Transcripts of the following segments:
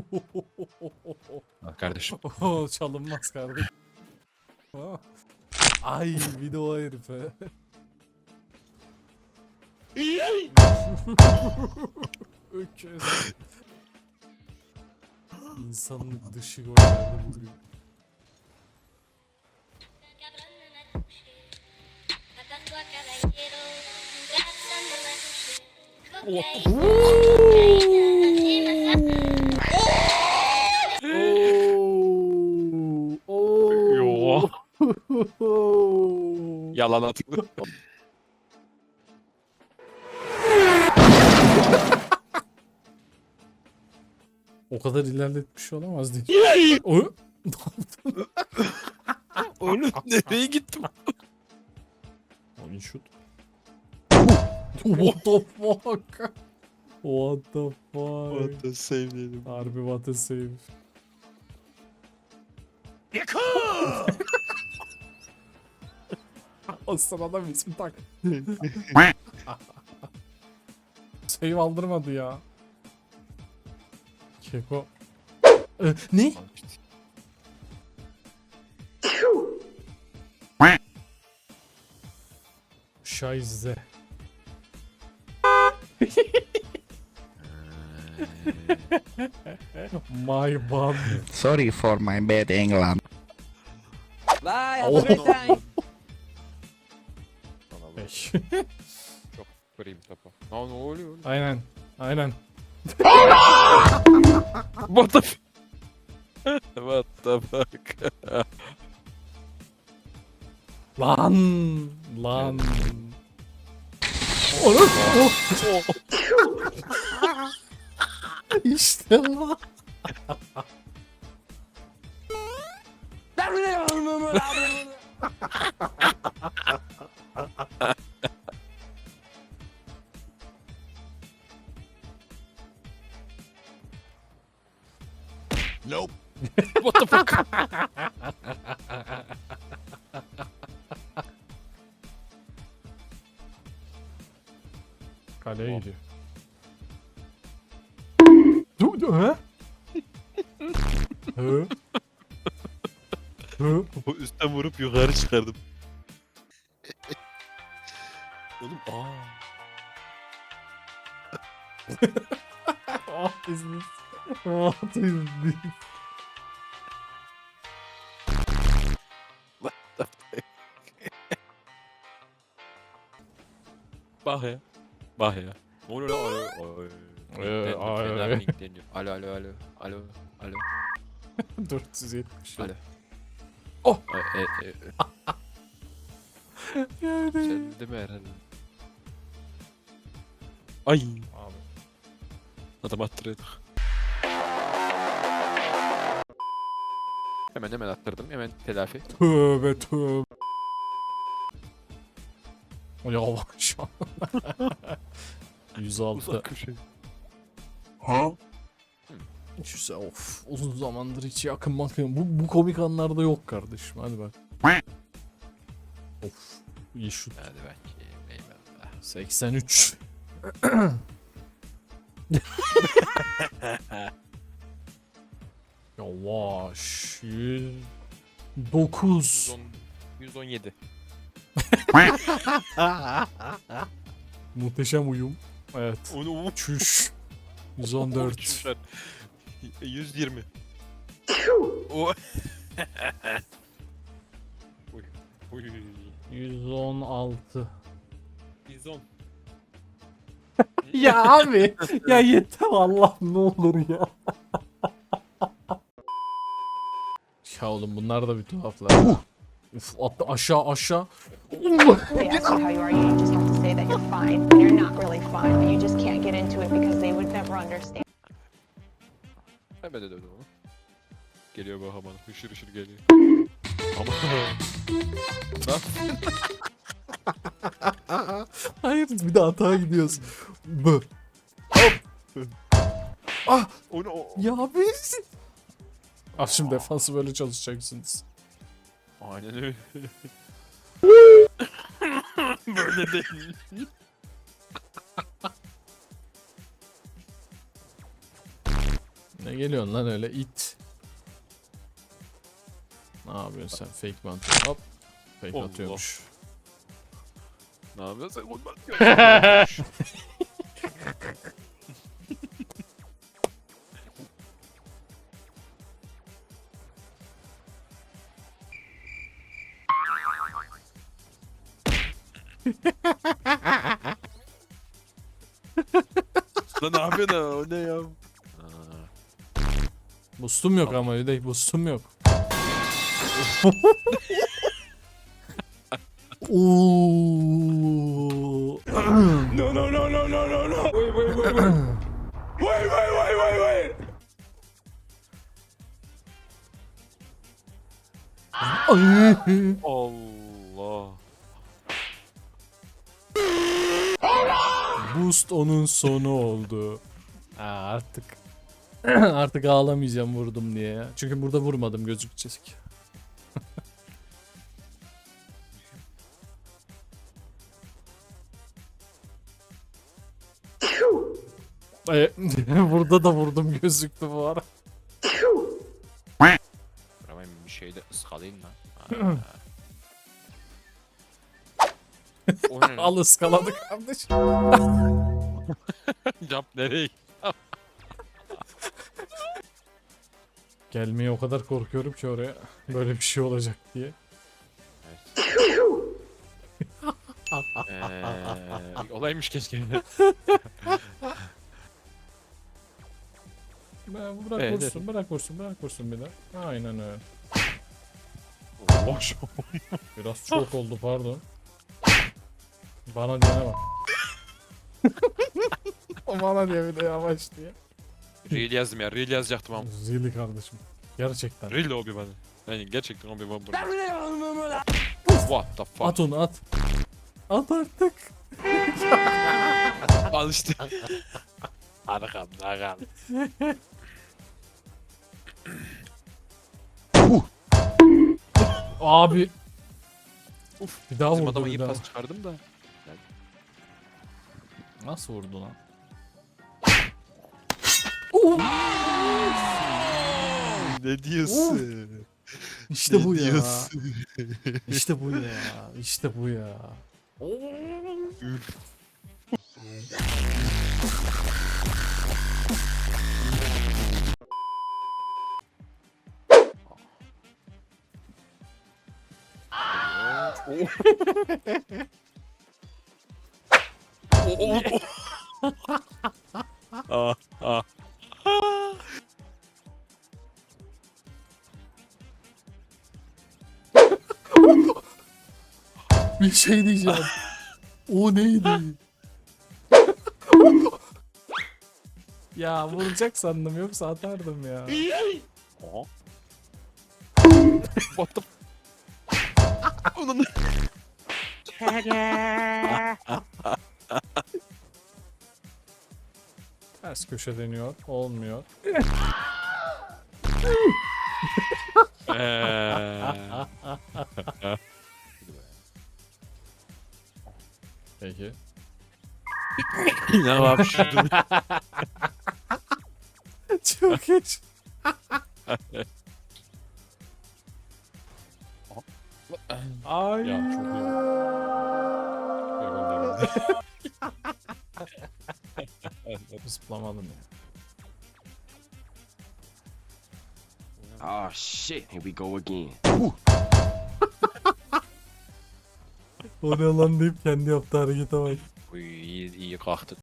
Al kardeşim. Çalınmaz kardeşim. Ah. Ay bir de o herife. Öküz. İnsanlık dışı gollerde buluyor. Atando a caballero, gastando la noche. Oo. Yo. Yalan atıldı. O kadar ilerletmiş olamaz diye. O Oğlum nereye gittim? Oyun şut. What the fuck? What the fuck? What the sevdiğim. Harbi what a save. Aslan adam isim tak. save aldırmadı ya. Keko. Ee, ne? Scheiße. My bad. Sorry for my bad England. Bye, have a great time. Çok kırayım topu. Aa ne oluyor? aynen. Aynen. What the f- What the fuck? Lan. Lan. Onu. işte lan. What the fuck? Kaleye gidiyor. Dur dur he? Hı? Hı? Bu üstten vurup yukarı çıkardım. Oğlum aa. Ah business. Ah business. Bak ya. Bak ya. Ne oluyor lan? Alo. Oy. Ee, ay, linkleniyor. Alo alo alo. Alo. Alo. 470. Alo. Oh. Ay, e, e, sen de mi herhalde? Ay. Abi. Adam attırıyorduk. Hemen hemen attırdım. Hemen telafi. Tövbe tövbe. Yavaş. 106. köşe. Güzel of. Uzun zamandır hiç yakın bakıyorum. Bu, bu komik anlarda yok kardeşim. Hadi bak. of. İyi şut. Hadi bakayım. Eyvallah. 83. Yavaş. 109. 110, 117. Muhteşem uyum. Evet. Onu Çüş. 114. 120. O. Uy. Uy. 116. 110. Ya abi. ya yeter Allah ne olur ya. Ya oğlum bunlar da bir tuhaflar. Uf attı aşağı aşağı. Hemen de dövdüm onu. Geliyor bu haman. Hışır hışır geliyor. Ama. Hayır bir de hata gidiyoruz. Bu. Onu o. Ya abi. Şimdi defansı böyle çalışacaksınız. Aynen öyle. Böyle değil. Ne geliyorsun lan öyle it. Ne yapıyorsun sen? Fake atıyorsun? Hop. Fake Allah. atıyormuş. Ne yapıyorsun sen? Kurban. Lan ne yapıyorsun ha? O ne ya? Aa, Boostum yok ama öyle boostum yok. Oo. Boost onun sonu oldu. Ha, artık artık ağlamayacağım vurdum diye. Çünkü burada vurmadım gözükecek. E, burada da vurdum gözüktü bu ara. Hemen bir şeyde ıskalayayım lan? Al ıskaladı kardeşim. Jump nereye? Gelmeye o kadar korkuyorum ki oraya. Böyle bir şey olacak diye. Eee, olaymış keşke. Ben bırak Evet, vursun, bırak vursun, bırak vursun bir de. Aynen öyle. Boş. Biraz çok oldu pardon. Bana dene bak. O bana diye bir de yavaş diye. Reel yazdım ya. Reel yazacaktım ama. Zili kardeşim. Gerçekten. Reel de Obi bana. Yani gerçekten Obi Wan burada. What the fuck? At onu at. At artık. Al işte. Arkam, arkam. Abi. Bir daha Bizim vurdu adama bir iyi daha. pas çıkardım da. Nasıl vurdu lan? Ne diyorsun? İşte bu ya. İşte bu ya. İşte bu ya. Bir şey diyeceğim. o neydi? ya vuracak sandım yoksa atardım ya. Aha. What the Onun Ters köşe deniyor. Olmuyor. Ne yapıştırdın? Çok geç. Ay. Ya çok iyi. Eyvallah. Zıplamadım ya. Oh shit, here we go again. O ne lan deyip kendi yaptığı harekete bak. İyi, kalktın.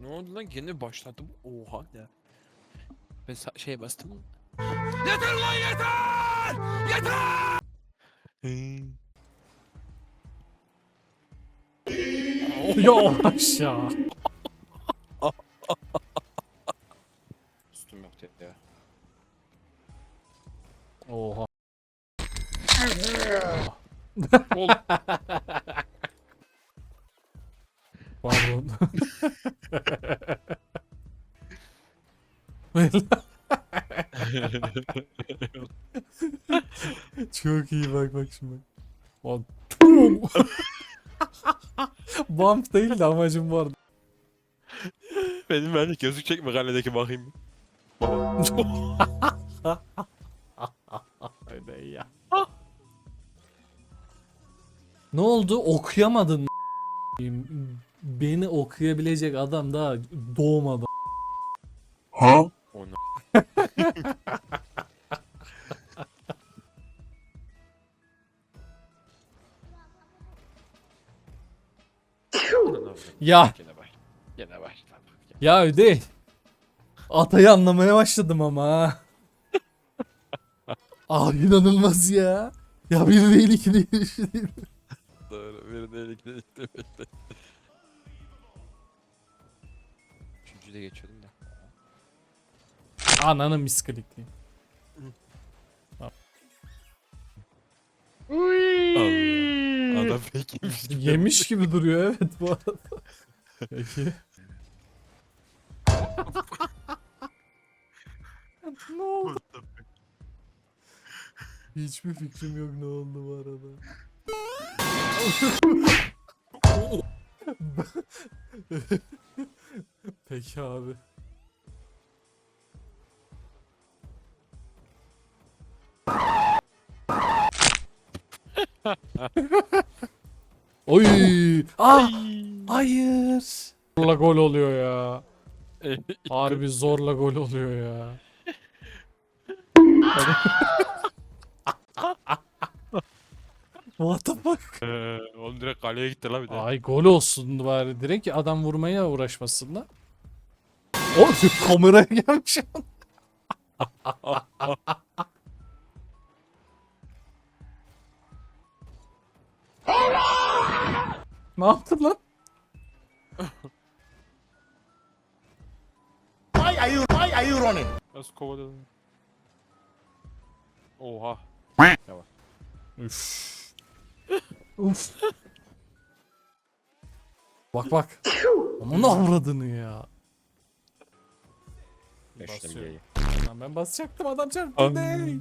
Ne oldu lan? Gene başladım. Oha ya. Ben şeye bastım. Yeter lan yeter! Yeter! ya aşağı. Oha. Oğlum. Pardon. Çok iyi bak bak şimdi. Lan, tum! Bump değil de amacım vardı. Benim ben gözlük çekme kaledeki bakayım. Baba. Öyle ya. ne oldu? Okuyamadın. Beni okuyabilecek adam daha doğmadı. Onu. Ya Gene bak. Gene başla. ya öde. Atayı anlamaya başladım ama ha. Abi inanılmaz ya. Ya bir değil iki değil üç değil. Doğru. Bir de elikle işte bekle. Üçüncü de geçiyordum da. Ananı misklikli. Allah. Adam pekiymiş. Yemiş gibi duruyor evet bu arada. Peki. ne oldu? Hiçbir fikrim yok ne oldu bu arada. Peki abi. Oy! Ah! Hayır. Zorla gol oluyor ya. Harbi zorla gol oluyor ya. What the fuck? Eee, Oğlum direkt kaleye gitti la bir de. Ay gol olsun bari direkt ki adam vurmaya uğraşmasın da. O kameraya gelmiş. ne yaptın lan? Nasıl kovaladın? Oha. Üf. Uf. Bak bak. Aman avradını ya. Basıyorum. Lan ben basacaktım adam çarptı. Am. ne?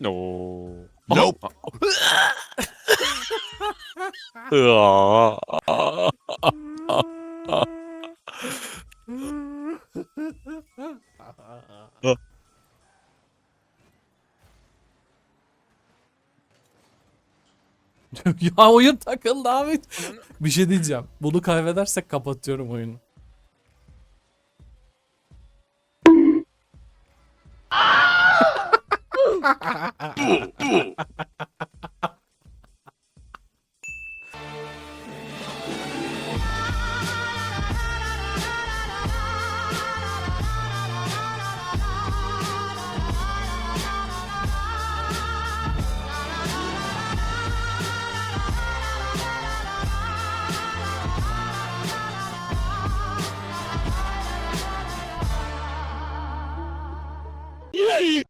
No. Nope. oyun takıldı abi. Bir şey diyeceğim. Bunu kaybedersek kapatıyorum oyunu.